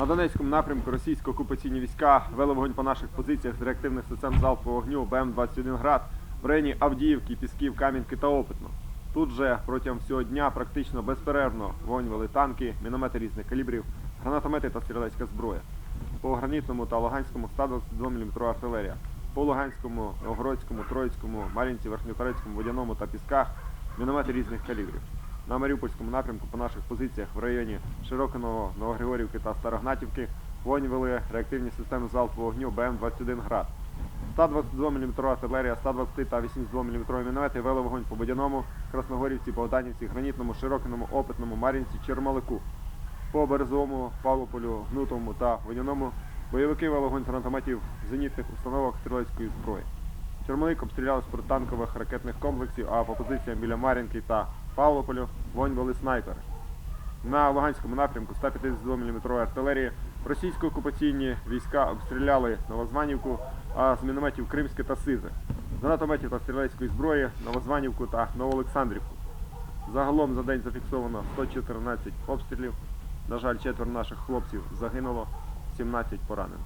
На Донецькому напрямку російсько-окупаційні війська вели вогонь по наших позиціях з реактивних систем залпового вогню БМ-21 град в районі Авдіївки, Пісків, Кам'янки та Опитно. Тут же протягом всього дня практично безперервно вогонь вели танки, міномети різних калібрів, гранатомети та стрілецька зброя. По Гранітному та Луганському 122 мм артилерія. По Луганському, Новгородському, Троїцькому, Мар'їнці, Верхньоторецькому, Водяному та Пісках міномети різних калібрів. На Маріупольському напрямку по наших позиціях в районі Широкиного, Новогригорівки та Старогнатівки вогонь вели реактивні системи залпового вогню БМ-21 град. 122 мм артилерія, 120 та 82 мм міномети вели вогонь по Бодяному, Красногорівці, Богданівці, Гранітному, Широкиному, Опитному, Мар'їнці, Чермалику. По Березовому, Павлополю, Гнутому та Водяному бойовики вели вогонь з гранатометів зенітних установок стрілецької зброї. Чермалик обстріляли з протитанкових ракетних комплексів, а по позиціям біля Мар'їнки та Павлополю вогонь вели снайпери. На Луганському напрямку 152 мм артилерії російсько-окупаційні війська обстріляли Новозванівку, а з мінометів Кримське та Сизе. З гранатометів та стрілецької зброї Новозванівку та Новоолександрівку. Загалом за день зафіксовано 114 обстрілів. На жаль, четверо наших хлопців загинуло, 17 поранено.